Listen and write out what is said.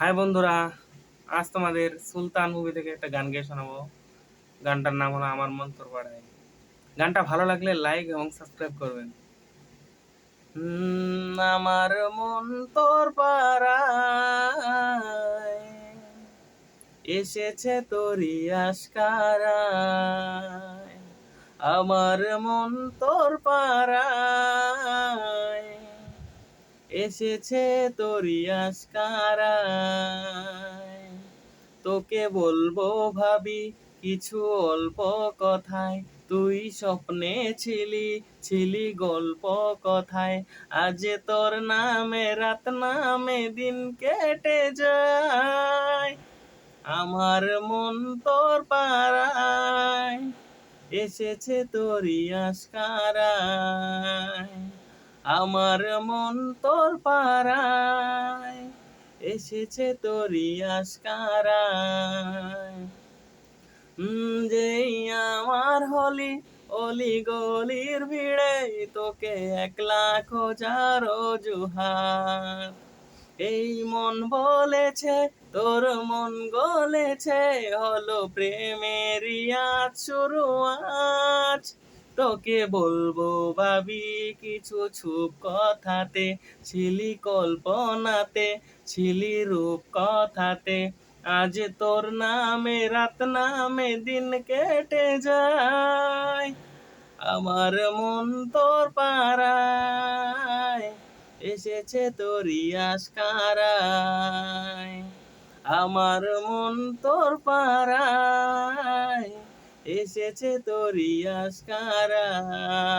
High বন্ধুরা, আজ তোমাদের সুলতান মুভি থেকে একটা গান গেয়ে শোনাবো। গানটার নাম হলো আমার মন তোর পাড়ায়। গানটা ভালো লাগলে লাইক এবং সাবস্ক্রাইব করবেন। আমার মন তোর পাড়ায় এসেছে তোরি আশকারায়। আমার মন তোর পাড়ায় এসেছে তোরি আশকারায়। তোকে বলব ভাবি, কিছু অল্প কথায়। তুই স্বপ্নে ছিলি ছিলি গল্প কথায়। আজ তোর নামে, রাত নামে দিন কেটে যায়। আমার মন তোর পাড়ায়। এসেছে তোরি আশকারায়। আমার মন তোর পাড়ায় এসেছে তোরি আশকারায়। উম, যেই আমার হলি অলি গলির ভিড়ে তোকে একলা খোঁজার জুহার এই মন বলেছে তোর মন গলেছে হলো প্রেমের আজ শুরু আজ। তোকে বলব ভাবি, কিছু ছুপ কথাতে ছিলি কল্পনাতে ছিলি রূপ কথাতে, আজ তোর নামে, রাত নামে দিন কেটে যায়। আমার মন তোর পাড়ায়, এসেছে তোরি আশকারায়। আমার মন তোর পাড়ায়। এসেছে তোর আশকারায়